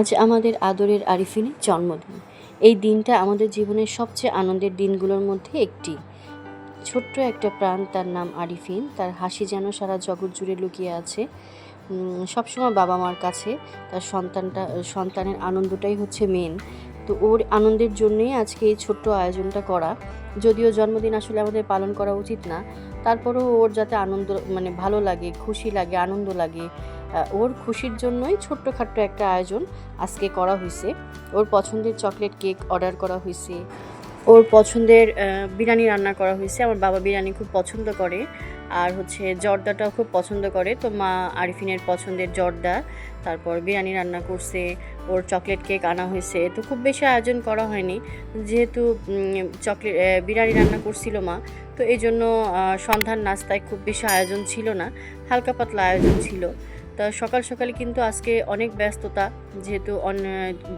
আজ আমাদের আদরের আরিফিনের জন্মদিন। এই দিনটা আমাদের জীবনের সবচেয়ে আনন্দের দিনগুলোর মধ্যে একটি। ছোট্ট একটা প্রাণ তার নাম আরিফিন। তার হাসি যেন সারা জগৎ জুড়ে লুকিয়ে আছে। সবসময় বাবা মার কাছে তার সন্তানটা, সন্তানের আনন্দটাই হচ্ছে মেন তো ওর আনন্দের জন্যই আজকে এই ছোট্ট আয়োজনটা করা। যদিও জন্মদিন আসলে আমাদের পালন করা উচিত না। তারপরেও ওর যাতে আনন্দ মানে ভালো লাগে, খুশি লাগে, আনন্দ লাগে ওর খুশির জন্যই ছোট্টখাট্ট একটা আয়োজন আজকে করা হয়েছে। ওর পছন্দের চকলেট কেক অর্ডার করা হয়েছে। ওর পছন্দের বিরিয়ানি রান্না করা হয়েছে। আমার বাবা বিরিয়ানি খুব পছন্দ করে। আর হচ্ছে জর্দাটাও খুব পছন্দ করে। তো মা আরিফিনের পছন্দের জর্দা। তারপর বিরিয়ানি রান্না করছে। ওর চকলেট কেক আনা হয়েছে। তো খুব বেশি আয়োজন করা হয়নি। যেহেতু চকলেট বিরিয়ানি রান্না করছিল মা। তো এই জন্য সন্ধ্যার নাস্তায় খুব বেশি আয়োজন ছিল না। হালকা পাতলা আয়োজন ছিল। তা সকাল সকালে কিন্তু আজকে অনেক ব্যস্ততা, যেহেতু অন্য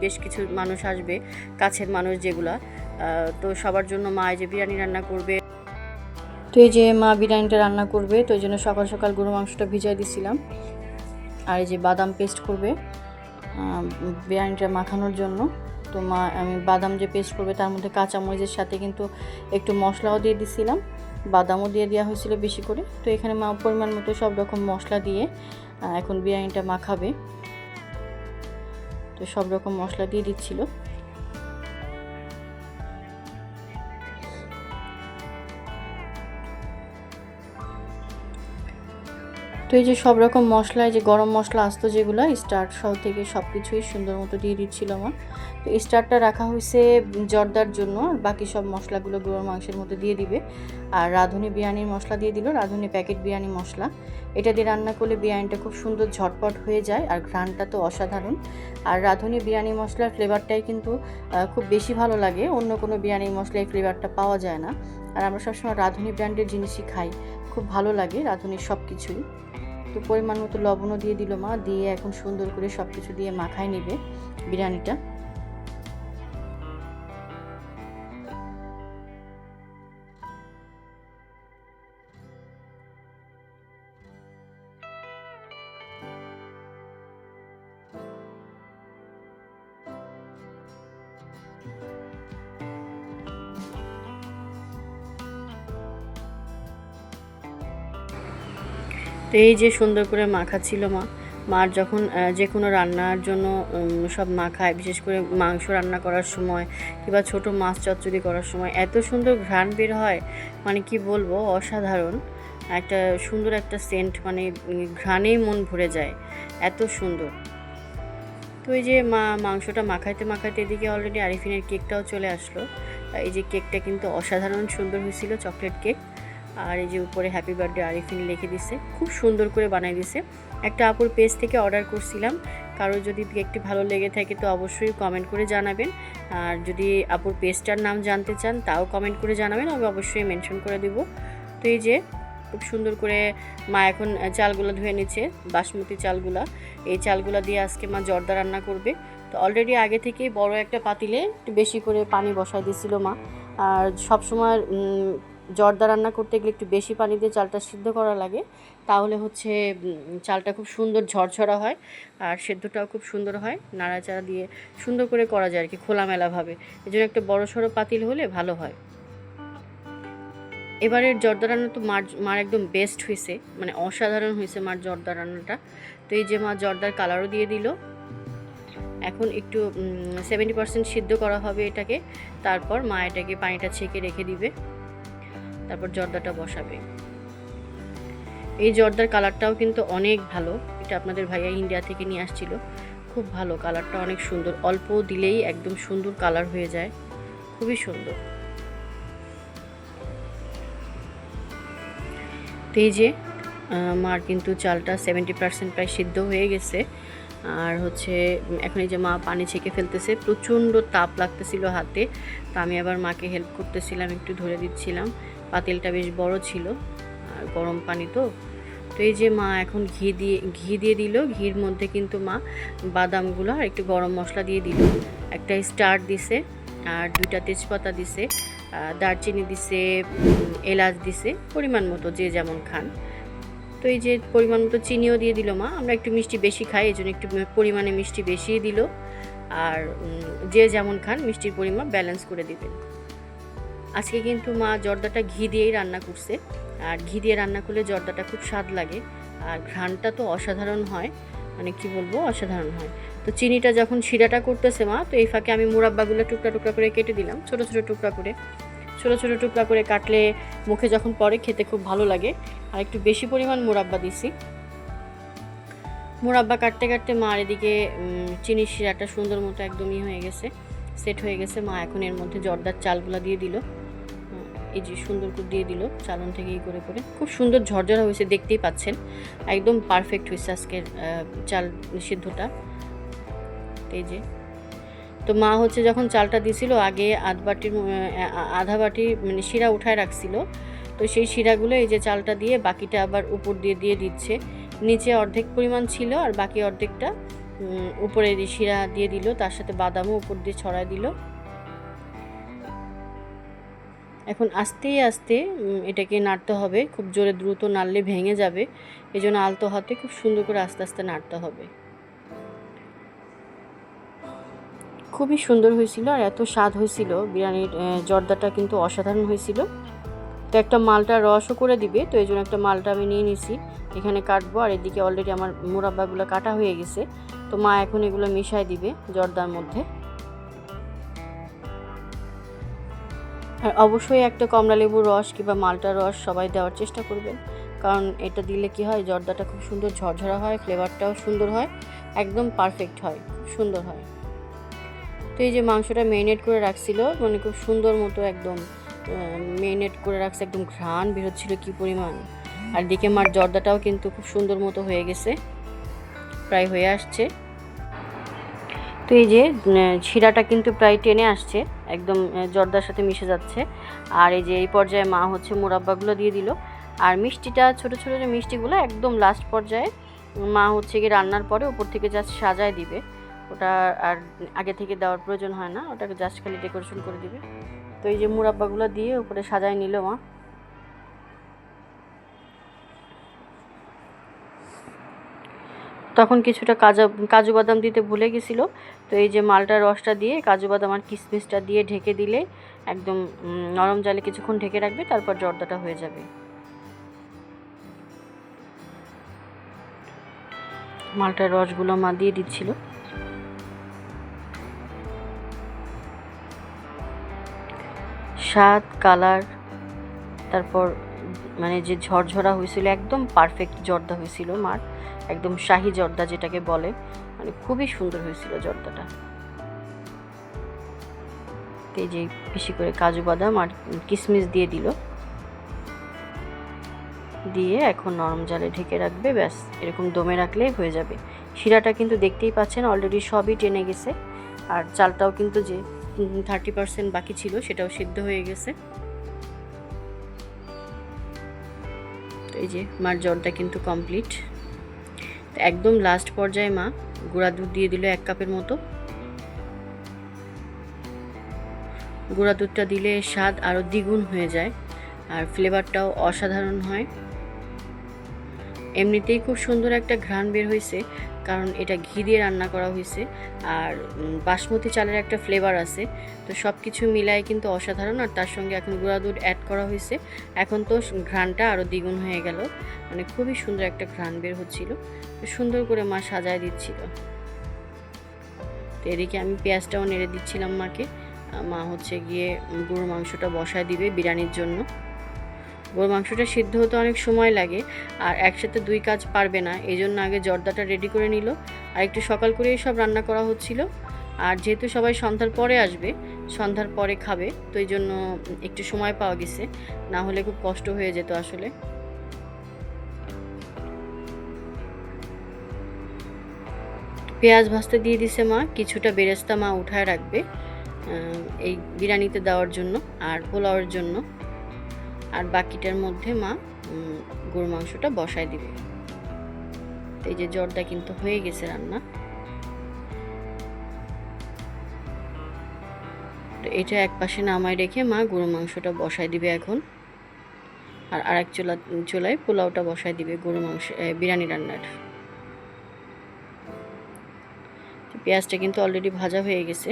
বেশ কিছু মানুষ আসবে, কাছের মানুষ যেগুলা। তো সবার জন্য মা এই যে বিরিয়ানি রান্না করবে। তো এই যে মা বিরিয়ানিটা রান্না করবে, তো এই জন্য সকাল সকাল গরু মাংসটা ভিজাই দিছিলাম। আর এই যে বাদাম পেস্ট করবে বিরিয়ানিটা মাখানোর জন্য। তো মা, আমি বাদাম যে পেস্ট করবে, তার মধ্যে কাঁচামরিচের সাথে কিন্তু একটু মশলাও দিয়ে দিছিলাম। বাদামও দিয়ে দেওয়া হয়েছিল বেশি করে। তো এখানে মা পরিমাণ মতো সব রকম মশলা দিয়ে এখন বিরিয়ানিটা মাখাবে। তো সব রকম মশলা দিয়ে দিচ্ছিল। তো এই যে সব রকম মশলা যে গরম মশলা আসতো যেগুলো স্টার্ট সহ থেকে সব কিছুই সুন্দর মতো দিয়ে দিচ্ছিল আমার তো স্টার্টটা রাখা হয়েছে জর্দার জন্য, আর বাকি সব মশলাগুলো গরুর মাংসের মধ্যে দিয়ে দিবে। আর রাঁধুনি বিরিয়ানির মশলা দিয়ে দিল, রাঁধুনি প্যাকেট বিরিয়ানি মশলা। এটা দিয়ে রান্না করলে বিরিয়ানিটা খুব সুন্দর ঝটপট হয়ে যায়, আর ঘ্রাণটা তো অসাধারণ। আর রাঁধুনি বিরিয়ানি মশলার ফ্লেভারটাই কিন্তু খুব বেশি ভালো লাগে, অন্য কোনো বিরিয়ানি মশলায় ফ্লেভারটা পাওয়া যায় না। আর আমরা সবসময় রাঁধুনি ব্র্যান্ডের জিনিসই খাই, খুব ভালো লাগে রাঁধুনির সব কিছুই তো পরিমাণ মতো লবণও দিয়ে দিল মা, দিয়ে এখন সুন্দর করে সব কিছু দিয়ে মাখায় নেবে বিরিয়ানিটা। তো এই যে সুন্দর করে মাখা ছিল মা, মার যখন যে কোনো রান্নার জন্য সব মাখায়, বিশেষ করে মাংস রান্না করার সময় কিংবা ছোট মাছ চচ্চড়ি করার সময়, এত সুন্দর ঘ্রাণ বের হয় মানে কি বলব, অসাধারণ। একটা সুন্দর একটা সেন্ট মানে ঘ্রাণেই মন ভরে যায়, এত সুন্দর। তো এই যে মা, মাংসটা মাখাইতে মাখাইতে এদিকে অলরেডি আরিফিনের কেকটাও চলে আসলো। এই যে কেকটা কিন্তু অসাধারণ সুন্দর হয়েছিল চকলেট কেক আর এই যে উপরে হ্যাপি বার্থডে আরিফিন লিখে দিছে, খুব সুন্দর করে বানাই দিছে। একটা আপুর পেজ থেকে অর্ডার করছিলাম কারও যদি কেকটি ভালো লেগে থাকে তো অবশ্যই কমেন্ট করে জানাবেন। আর যদি আপুর পেজটার নাম জানতে চান, তাও কমেন্ট করে জানাবেন, আমি অবশ্যই মেনশন করে দিব। তো এই যে, খুব সুন্দর করে মা এখন চালগুলো ধুয়ে নিচ্ছে, বাসমতি চালগুলা। এই চালগুলা দিয়ে আজকে মা জর্দা রান্না করবে। তো অলরেডি আগে থেকেই বড় একটা পাতিলে একটু বেশি করে পানি বসাই দিছিল মা। আর সবসময় জর্দা রান্না করতে গেলে একটু বেশি পানি দিয়ে চালটা সিদ্ধ করা লাগে। তাহলে হচ্ছে চালটা খুব সুন্দর ঝরঝরা হয় আর সেদ্ধটাও খুব সুন্দর হয়। নাড়াচাড়া দিয়ে সুন্দর করে করা যায় আর কি খোলামেলাভাবে। এই জন্য একটা বড় সড়ো পাতিল হলে ভালো হয়। এবারের জর্দা রান্না তো মার মার একদম বেস্ট হয়েছে মানে অসাধারণ হয়েছে মার জর্দা রান্নাটা। তো এই যে মা জর্দার কালারও দিয়ে দিল। এখন একটু সেভেন্টি পার্সেন্ট সিদ্ধ করা হবে এটাকে। তারপর মা এটাকে পানিটা ছেঁকে রেখে দিবে। তারপর জর্দাটা বসাবে। এই জর্দার কালারটাও কিন্তু অনেক ভালো। এটা আপনাদের ভাইয়া ইন্ডিয়া থেকে নিয়ে আসছিল। খুব ভালো কালারটা, অনেক সুন্দর। অল্প দিলেই একদম সুন্দর কালার হয়ে যায়। খুবই সুন্দর। তো এই যে মার কিন্তু চালটা সেভেন্টি পার্সেন্ট প্রায় সিদ্ধ হয়ে গেছে। আর হচ্ছে, এখন এই যে মা পানি ছেঁকে ফেলতেছে, প্রচণ্ড তাপ লাগতেছিল হাতে। তো আমি আবার মাকে হেল্প করতেছিলাম, একটু ধরে দিচ্ছিলাম। পাতিলটা বেশ বড় ছিল, আর গরম পানি তো। তো এই যে মা এখন ঘি দিয়ে ঘি দিয়ে দিল, ঘির মধ্যে কিন্তু মা বাদামগুলো আর একটু গরম মশলা দিয়ে দিল। একটা স্টার দিছে, আর দুইটা তেজপাতা দিছে দারচিনি দিছে এলাচ দিছে, পরিমাণ মতো যে যেমন খান। তো এই যে পরিমাণ মতো চিনিও দিয়ে দিল মা, আমরা একটু মিষ্টি বেশি খাই, এই জন্য একটু পরিমাণে মিষ্টি বেশিই দিল। আর যে যেমন খান, মিষ্টির পরিমাণ ব্যালেন্স করে দিবেন। আজকে কিন্তু মা জর্দাটা ঘি দিয়েই রান্না করছে। আর ঘি দিয়ে রান্না করলে জর্দাটা খুব স্বাদ লাগে। আর ঘ্রাণটা তো অসাধারণ হয়। মানে কি বলব? অসাধারণ হয়। তো চিনিটা যখন শিরাটা করতেছে মা, তো এই ফাঁকে আমি মুরাব্বাগুলো টুকরা টুকরা করে কেটে দিলাম, ছোটো ছোটো টুকরা করে। ছোটো ছোটো টুকরা করে কাটলে মুখে যখন পড়ে খেতে খুব ভালো লাগে। আর একটু বেশি পরিমাণ মুরাব্বা দিছি। মুরাব্বা কাটতে কাটতে মার এদিকে চিনির শিরাটা সুন্দর মতো একদমই হয়ে গেছে। সেট হয়ে গেছে। মা এখন এর মধ্যে জর্দার চালগুলো দিয়ে দিল। এই যে সুন্দর করে দিয়ে দিল চালন থেকে ই করে করে। খুব সুন্দর ঝরঝরা হয়েছে, দেখতেই পাচ্ছেন। একদম পারফেক্ট হয়েছে আজকের চাল সিদ্ধটা এই যে। তো মা হচ্ছে যখন চালটা দিছিল আগে আধ বাটির আধা বাটি মানে শিরা উঠায় রাখছিল। তো সেই শিরাগুলো এই যে চালটা দিয়ে বাকিটা আবার উপর দিয়ে দিয়ে দিচ্ছে। নিচে অর্ধেক পরিমাণ ছিল আর বাকি অর্ধেকটা উপরে শিরা দিয়ে দিল, তার সাথে বাদামও উপর দিয়ে ছড়ায় দিল। এখন আস্তে আস্তে এটাকে নাড়তে হবে, খুব জোরে দ্রুত নাড়লে ভেঙে যাবে এই জন্য আলতো হাতে খুব সুন্দর করে আস্তে আস্তে নাড়তে হবে। খুবই সুন্দর হয়েছিল আর এত স্বাদ হয়েছিল, বিরিয়ানির জর্দাটা কিন্তু অসাধারণ হয়েছিল। তো একটা মালটা রসও করে দিবে, তো এই জন্য একটা মালটা আমি নিয়ে নিছি। এখানে কাটবো আর এদিকে অলরেডি আমার মোরাব্বাগুলো কাটা হয়ে গেছে। তো মা এখন এগুলো মিশাই দিবে জর্দার মধ্যে। আর অবশ্যই একটা কমলা লেবুর রস কিংবা মালটার রস সবাই দেওয়ার চেষ্টা করবেন। কারণ এটা দিলে কি হয়, জর্দাটা খুব সুন্দর ঝরঝরা হয় ফ্লেভারটাও সুন্দর হয়, একদম পারফেক্ট হয়, খুব সুন্দর হয়। তো এই যে মাংসটা মেরিনেট করে রাখছিল মানে খুব সুন্দর মতো একদম মেরিনেট করে রাখছে, একদম ঘ্রাণ বেরোচ্ছিল কি পরিমাণ। আর দিকে মার জর্দাটাও কিন্তু খুব সুন্দর মতো হয়ে গেছে। প্রায় হয়ে আসছে। তো এই যে শিরাটা কিন্তু প্রায় টেনে আসছে। একদম জর্দার সাথে মিশে যাচ্ছে। আর এই যে এই পর্যায়ে মা হচ্ছে মোরাব্বাগুলো দিয়ে দিল। আর মিষ্টিটা, ছোট ছোট যে মিষ্টিগুলো, একদম লাস্ট পর্যায়ে মা হচ্ছে গিয়ে রান্নার পরে উপর থেকে জাস্ট সাজায় দিবে। ওটা আর আগে থেকে দেওয়ার প্রয়োজন হয় না। ওটাকে জাস্ট খালি ডেকোরেশন করে দিবে। তো এই যে মুরাব্বাগুলো দিয়ে উপরে সাজায় নিল মা। তখন কিছুটা কাজু কাজু বাদাম দিতে ভুলে গেছিল। তো এই যে মালটার রসটা দিয়ে কাজু বাদাম আর কিশমিশটা দিয়ে ঢেকে দিলে একদম নরম জালে কিছুক্ষণ ঢেকে রাখবে, তারপর জর্দাটা হয়ে যাবে। মালটার রসগুলো মা দিয়ে দিচ্ছিল। স্বাদ, কালার, তারপর মানে যে ঝরঝরা হয়েছিল, একদম পারফেক্ট জর্দা হয়েছিল মার একদম শাহি জর্দা যেটাকে বলে মানে খুবই সুন্দর হয়েছিল জর্দাটা। এই যে বেশি করে কাজু বাদাম আর কিশমিশ দিয়ে দিল। দিয়ে এখন নরম জালে ঢেকে রাখবে, ব্যাস, এরকম দমে রাখলেই হয়ে যাবে। শিরাটা কিন্তু দেখতেই পাচ্ছেন অলরেডি সবই টেনে গেছে। আর চালটাও কিন্তু যে থার্টি পার্সেন্ট বাকি ছিল, সেটাও সিদ্ধ হয়ে গেছে। এই যে, মার জলটা কিন্তু কমপ্লিট একদম লাস্ট পর্যায়ে মা, গুঁড়া দুধ দিয়ে দিল এক কাপের মতো। গুঁড়া দুধটা দিলে স্বাদ আরও দ্বিগুণ হয়ে যায়, আর ফ্লেভারটাও অসাধারণ হয়। এমনিতেই খুব সুন্দর একটা ঘ্রাণ বের হয়েছে। কারণ এটা ঘি দিয়ে রান্না করা হয়েছে। আর বাসমতি চালের একটা ফ্লেভার আছে। তো সব কিছু মিলায় কিন্তু অসাধারণ। আর তার সঙ্গে এখন গুঁড়া দুধ অ্যাড করা হয়েছে। এখন তো ঘ্রাণটা আরও দ্বিগুণ হয়ে গেল। মানে খুবই সুন্দর একটা ঘ্রাণ বের হচ্ছিল। তো সুন্দর করে মা সাজায় দিচ্ছিল। তো এদিকে আমি পেঁয়াজটাও নেড়ে দিচ্ছিলাম মাকে। মা হচ্ছে গিয়ে গরুর মাংসটা বসায় দিবে বিরিয়ানির জন্য। গরুর মাংসটা সিদ্ধ হতে অনেক সময় লাগে আর একসাথে দুই কাজ পারবে না, এই জন্য আগে জর্দাটা রেডি করে নিল। আর একটু সকাল করেই সব রান্না করা হচ্ছিল। আর যেহেতু সবাই সন্ধ্যার পরে আসবে, সন্ধ্যার পরে খাবে, তো এই জন্য একটু সময় পাওয়া গেছে। না হলে খুব কষ্ট হয়ে যেত আসলে। পেঁয়াজ ভাজতে দিয়ে দিছে মা, কিছুটা বেরেস্তা মা উঠায় রাখবে এই বিরিয়ানিতে দেওয়ার জন্য আর পোলাওয়ের জন্য। আর বাকিটার মধ্যে মা গরু মাংসটা বসায় দিবে। তো এই যে জর্দা কিন্তু হয়ে গেছে রান্না। তো এটা এক পাশে নামায় রেখে মা গরু মাংসটা বসায় দিবে এখন। আর আরেক চুলা, চুলায় পোলাওটা বসায় দিবে গরু মাংস বিরিয়ানি রান্নার। পেঁয়াজটা কিন্তু অলরেডি ভাজা হয়ে গেছে।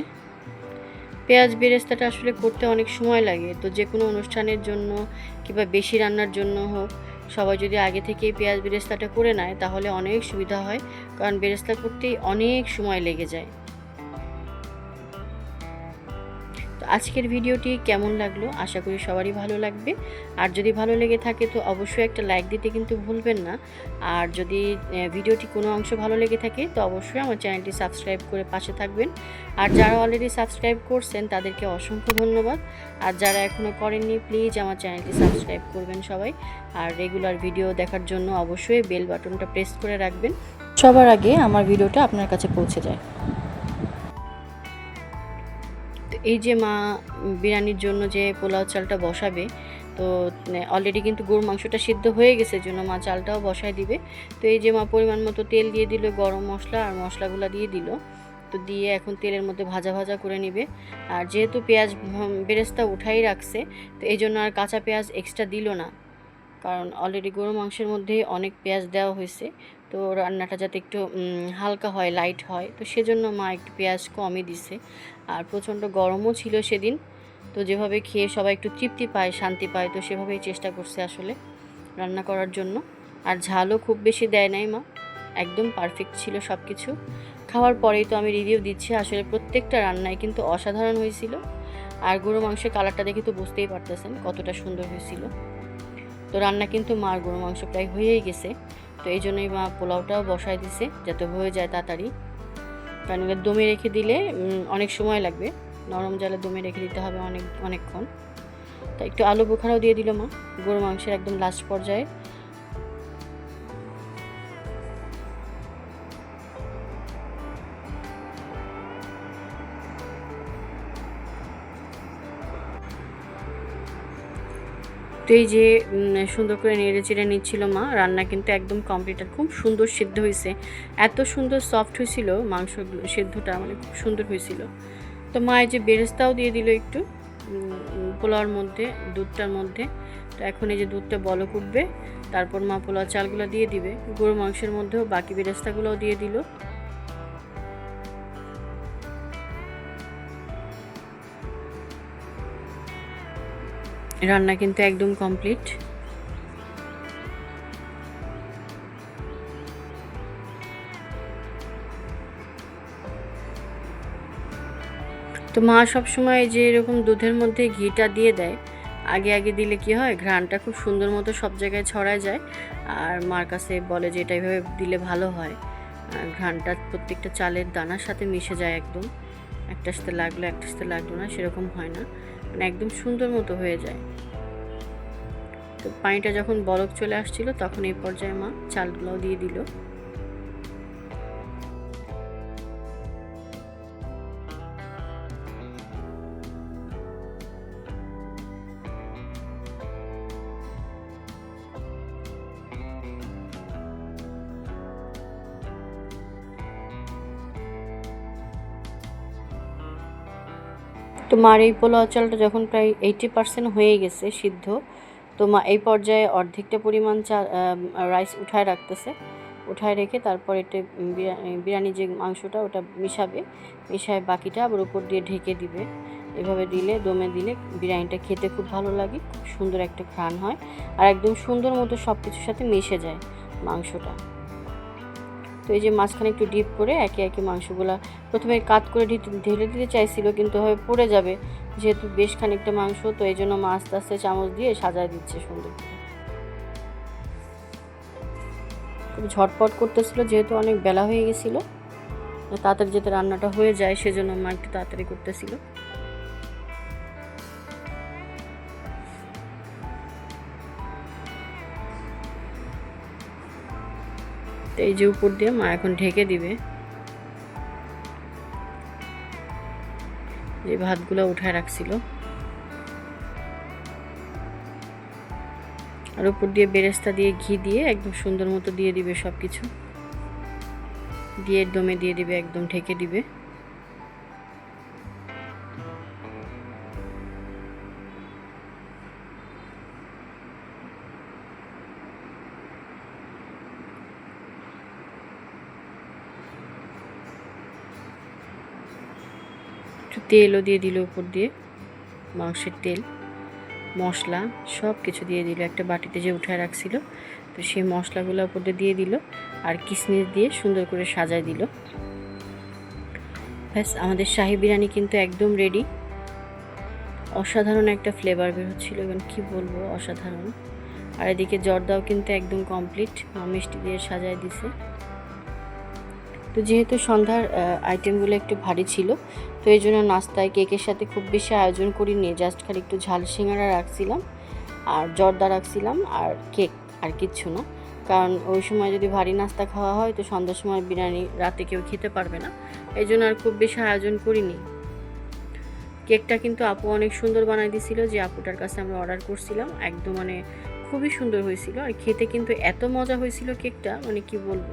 পেঁয়াজ বেরেস্তাটা আসলে করতে অনেক সময় লাগে। তো যে কোনো অনুষ্ঠানের জন্য কিংবা বেশি রান্নার জন্য হোক, সবাই যদি আগে থেকে পেঁয়াজ বেরেস্তাটা করে নেয়, তাহলে অনেক সুবিধা হয়। কারণ বেরেস্তা করতেই অনেক সময় লেগে যায়। আজকের ভিডিওটি কেমন লাগল? আশা করি সবারই ভালো লাগবে। আর যদি ভালো লেগে থাকে তো অবশ্যই একটা লাইক দিতে কিন্তু ভুলবেন না। আর যদি ভিডিওটি কোনো অংশ ভালো লেগে থাকে তো অবশ্যই আমার চ্যানেলটি সাবস্ক্রাইব করে পাশে থাকবেন। আর যারা অলরেডি সাবস্ক্রাইব করছেন তাদেরকে অসংখ্য ধন্যবাদ। আর যারা এখনও করেননি প্লিজ আমার চ্যানেলটি সাবস্ক্রাইব করবেন সবাই। আর রেগুলার ভিডিও দেখার জন্য অবশ্যই বেল বাটনটা প্রেস করে রাখবেন। সবার আগে আমার ভিডিওটা আপনার কাছে পৌঁছে যায়। এই যে মা বিরিয়ানির জন্য যে পোলাও চালটা বসাবে, তো অলরেডি কিন্তু গরুর মাংসটা সিদ্ধ হয়ে গেছে জন্য মা চালটাও বসায় দিবে। তো এই যে মা পরিমাণ মতো তেল দিয়ে দিল, গরম মশলা আর মশলাগুলো দিয়ে দিল। তো দিয়ে এখন তেলের মধ্যে ভাজা ভাজা করে নিবে। আর যেহেতু পেঁয়াজ বেরেস্তা উঠাই রাখছে, তো এই জন্য আর কাঁচা পেঁয়াজ এক্সট্রা দিল না। কারণ অলরেডি গরু মাংসের মধ্যে অনেক পেঁয়াজ দেওয়া হয়েছে। তো রান্নাটা যাতে একটু হালকা হয় লাইট হয়। তো সেজন্য মা একটু পেঁয়াজ কমই দিছে। আর প্রচণ্ড গরমও ছিল সেদিন। তো যেভাবে খেয়ে সবাই একটু তৃপ্তি পায়, শান্তি পায়, তো সেভাবেই চেষ্টা করছে আসলে রান্না করার জন্য। আর ঝালও খুব বেশি দেয় নাই মা। একদম পারফেক্ট ছিল সব কিছু খাওয়ার পরেই তো আমি রিভিউ দিচ্ছি, আসলে প্রত্যেকটা রান্নায় কিন্তু অসাধারণ হয়েছিল। আর গরু মাংসের কালারটা দেখে তো বুঝতেই পারতেছেন কতটা সুন্দর হয়েছিল। তো রান্না কিন্তু মার গরু মাংস প্রায় হয়েই গেছে। তো এই জন্যই মা পোলাওটাও বসায় দিছে, যাতে হয়ে যায় তাড়াতাড়ি। কারণ দমে রেখে দিলে অনেক সময় লাগবে। নরম জালে দমে রেখে দিতে হবে অনেক, অনেকক্ষণ। তা একটু আলু বোখারাও দিয়ে দিল মা গরু মাংসের একদম লাস্ট পর্যায়ে। এই যে সুন্দর করে নেড়ে চেড়ে নিচ্ছিল মা, রান্না কিন্তু একদম কমপ্লিট আর খুব সুন্দর সিদ্ধ হয়েছে এত সুন্দর সফট হয়েছিল মাংসগুলো, সিদ্ধটা মানে খুব সুন্দর হয়েছিল তো মা এই যে বেরেস্তাও দিয়ে দিল একটু পোলাওর মধ্যে, দুধটার মধ্যে। তো এখন এই যে দুধটা বলক উঠবে, তারপর মা পোলাও চালগুলো দিয়ে দিবে। গরু মাংসের মধ্যেও বাকি বেরেস্তাগুলোও দিয়ে দিল। রান্না কিন্তু একদম কমপ্লিট। তো মা সবসময় যে এরকম দুধের মধ্যে ঘিটা দিয়ে দেয়, আগে আগে দিলে কি হয়? ঘ্রাণটা খুব সুন্দর মতো সব জায়গায় ছড়ায় যায়। আর মার কাছে বলে যে এটা এভাবে দিলে ভালো হয়। ঘ্রাণটা প্রত্যেকটা চালের দানার সাথে মিশে যায় একদম। একটার সাথে লাগল, একটার সাথে লাগল না, সেরকম হয় না। মানে একদম সুন্দর মতো হয়ে যায়। তো পানিটা যখন বরফ চলে আসছিল, তখন এই পর্যায়ে মা চালগুলো দিয়ে দিল। তো মার এই পোলাও চালটা যখন প্রায় এইটি পার্সেন্ট হয়ে গেছে সিদ্ধ তো মা এই পর্যায়ে অর্ধেকটা পরিমাণ চাল রাইস উঠায় রাখতেছে। উঠায় রেখে তারপর এটা বিরিয়ানি যে মাংসটা ওটা মিশাবে। মিশায় বাকিটা আবার উপর দিয়ে ঢেকে দিবে। এভাবে দিলে, দমে দিলে বিরিয়ানিটা খেতে খুব ভালো লাগে, খুব সুন্দর একটা ঘ্রাণ হয়। আর একদম সুন্দর মতো সব কিছুর সাথে মিশে যায় মাংসটা। তো এই যে মাঝখানে একটু ডিপ করে একে একে মাংসগুলা প্রথমে কাত করে ঢেলে দিতে চাইছিল, কিন্তু হবে পড়ে যাবে। যেহেতু বেশ খানিকটা মাংস, তো এই জন্য মা আস্তে আস্তে চামচ দিয়ে সাজায় দিচ্ছে সুন্দর খুব ঝটপট করতেছিল, যেহেতু অনেক বেলা হয়ে গেছিল। তাড়াতাড়ি যাতে রান্নাটা হয়ে যায়, সেজন্য মা একটু তাড়াতাড়ি করতেছিল। তো এই যে উপর দিয়ে মা এখন ঢেকে দিবে। যে ভাতগুলো উঠায় রাখছিল। আর উপর দিয়ে বেরেস্তা দিয়ে ঘি দিয়ে একদম সুন্দর মতো দিয়ে দিবে সব কিছু দিয়ে দমে দিয়ে দিবে, একদম ঢেকে দিবে। তেলও দিয়ে দিল উপর দিয়ে, মাংসের তেল, মশলা সব কিছু দিয়ে দিল। একটা বাটিতে যে উঠায় রাখছিল, তো সেই মশলাগুলো উপর দিয়ে দিয়ে দিল আর কিশমিশ দিয়ে সুন্দর করে সাজায় দিল। ব্যাস, আমাদের শাহি বিরিয়ানি কিন্তু একদম রেডি অসাধারণ একটা ফ্লেভার বের হচ্ছিল, এবং কী বলব, অসাধারণ। আর এদিকে জর্দাও কিন্তু একদম কমপ্লিট মিষ্টি দিয়ে সাজায় দিছে। তো যেহেতু সন্ধ্যার আইটেমগুলো একটু ভারী ছিল, তো এই জন্য নাস্তায় কেকের সাথে খুব বেশি আয়োজন করি করিনি জাস্ট খালি একটু ঝাল সিঙ্গারা রাখছিলাম আর জর্দা রাখছিলাম আর কেক আর কিচ্ছু না। কারণ ওই সময় যদি ভারী নাস্তা খাওয়া হয়, তো সন্ধ্যার সময় বিরিয়ানি রাতে কেউ খেতে পারবে না। এই জন্য আর খুব বেশি আয়োজন করিনি। কেকটা কিন্তু আপু অনেক সুন্দর বানাই দিছিল যে আপুটার কাছে আমরা অর্ডার করছিলাম, একদম মানে খুবই সুন্দর হয়েছিল। আর খেতে কিন্তু এত মজা হয়েছিল কেকটা মানে কি বলব?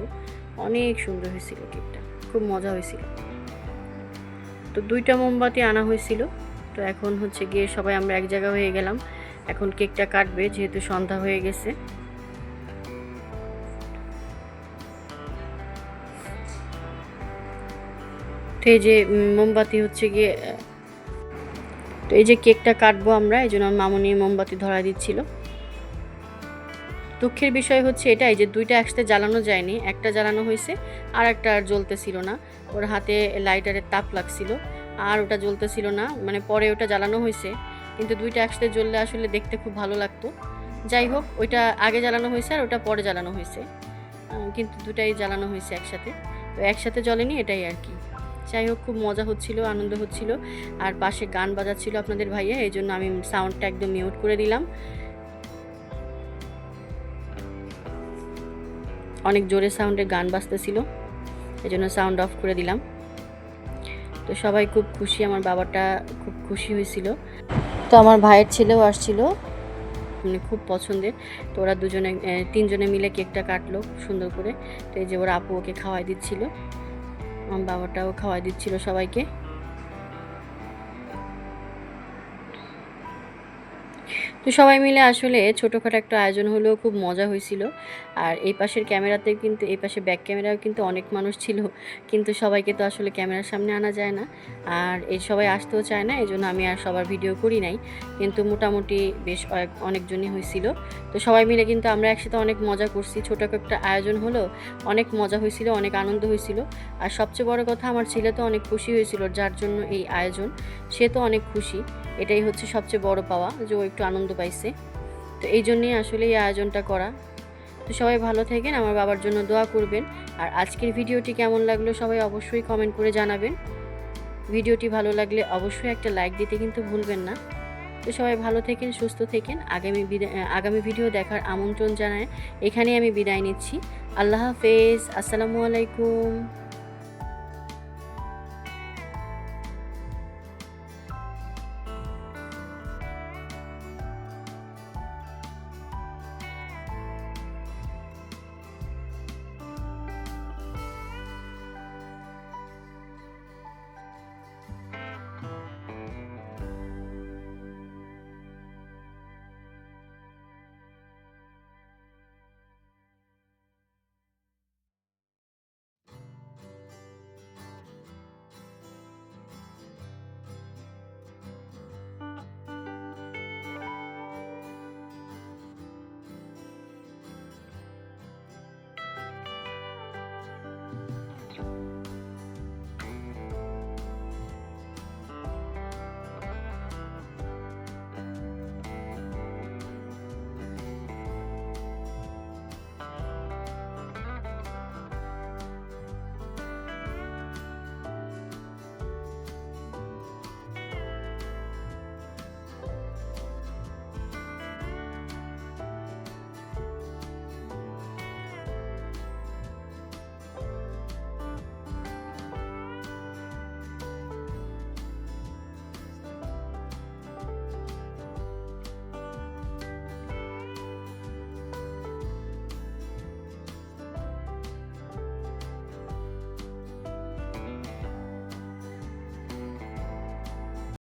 অনেক সুন্দর হয়েছিল কেকটা খুব মজা হয়েছিল। তো দুইটা মোমবাতি আনা হয়েছিল। তো এখন হচ্ছে গিয়ে সবাই আমরা এক জায়গা হয়ে গেলাম। এখন কেকটা কাটবে, যেহেতু সন্ধ্যা হয়ে গেছে। তো এই যে মোমবাতি হচ্ছে গিয়ে, তো এই যে কেকটা কাটবো আমরা, এই জন্য মামুনি মোমবাতি ধরা দিচ্ছিল। দুঃখের বিষয় হচ্ছে এটাই যে দুইটা একসাথে জ্বালানো যায়নি, একটা জ্বালানো হয়েছে, আর একটা আর জ্বলতেছিল না। ওর হাতে লাইটারের তাপ লাগছিল, আর ওটা জ্বলতেছিল না মানে পরে ওটা জ্বালানো হয়েছে, কিন্তু দুইটা একসাথে জ্বললে আসলে দেখতে খুব ভালো লাগতো। যাই হোক, ওইটা আগে জ্বালানো হয়েছে আর ওটা পরে জ্বালানো হয়েছে। কিন্তু দুটাই জ্বালানো হয়েছে একসাথে। তো একসাথে জ্বলেনি এটাই আর কি। যাই হোক, খুব মজা হচ্ছিল, আনন্দ হচ্ছিল। আর পাশে গান বাজাচ্ছিল আপনাদের ভাইয়া, এই জন্য আমি সাউন্ডটা একদম মিউট করে দিলাম। অনেক জোরে সাউন্ডে গান বাজতেছিল এই জন্য সাউন্ড অফ করে দিলাম। তো সবাই খুব খুশি, আমার বাবাটা খুব খুশি হয়েছিল। তো আমার ভাইয়ের ছেলেও আসছিল মানে খুব পছন্দের। তো ওরা দুজনে তিনজনে মিলে কেকটা কাটলো সুন্দর করে। তো এই যে ওরা আপু ওকে খাওয়াই দিচ্ছিল, আমার বাবাটাও খাওয়াই দিচ্ছিল সবাইকে। তো সবাই মিলে আসলে ছোটোখাটো একটা আয়োজন হলেও খুব মজা হয়েছিল। আর এই পাশের ক্যামেরাতে কিন্তু, এই পাশে ব্যাক ক্যামেরাও কিন্তু অনেক মানুষ ছিল। কিন্তু সবাইকে তো আসলে ক্যামেরার সামনে আনা যায় না। আর এই সবাই আসতেও চায় না এই জন্য আমি আর সবার ভিডিও করি নাই। কিন্তু মোটামুটি বেশ অনেক, অনেকজনই হয়েছিল। তো সবাই মিলে কিন্তু আমরা একসাথে অনেক মজা করছি। ছোটো একটা আয়োজন হলো অনেক মজা হয়েছিল, অনেক আনন্দ হয়েছিল। আর সবচেয়ে বড় কথা, আমার ছেলে তো অনেক খুশি হয়েছিল যার জন্য এই আয়োজন। সে তো অনেক খুশি। এটাই হচ্ছে সবচেয়ে বড় পাওয়া যে ও একটু আনন্দ পাইছে। তো এই জন্যই আসলে এই আয়োজনটা করা। তো সবাই ভালো থাকেন, আমার বাবার জন্য দোয়া করবেন। আর আজকের ভিডিওটি কেমন লাগল সবাই অবশ্যই কমেন্ট করে জানাবেন। ভিডিওটি ভালো লাগলে অবশ্যই একটা লাইক দিতে কিন্তু ভুলবেন না। তো সবাই ভালো থেকেন, সুস্থ থেকেন। আগামী আগামী ভিডিও দেখার আমন্ত্রণ জানায় এখানেই আমি বিদায় নিচ্ছি। আল্লাহ হাফেজ, আসসালামু আলাইকুম।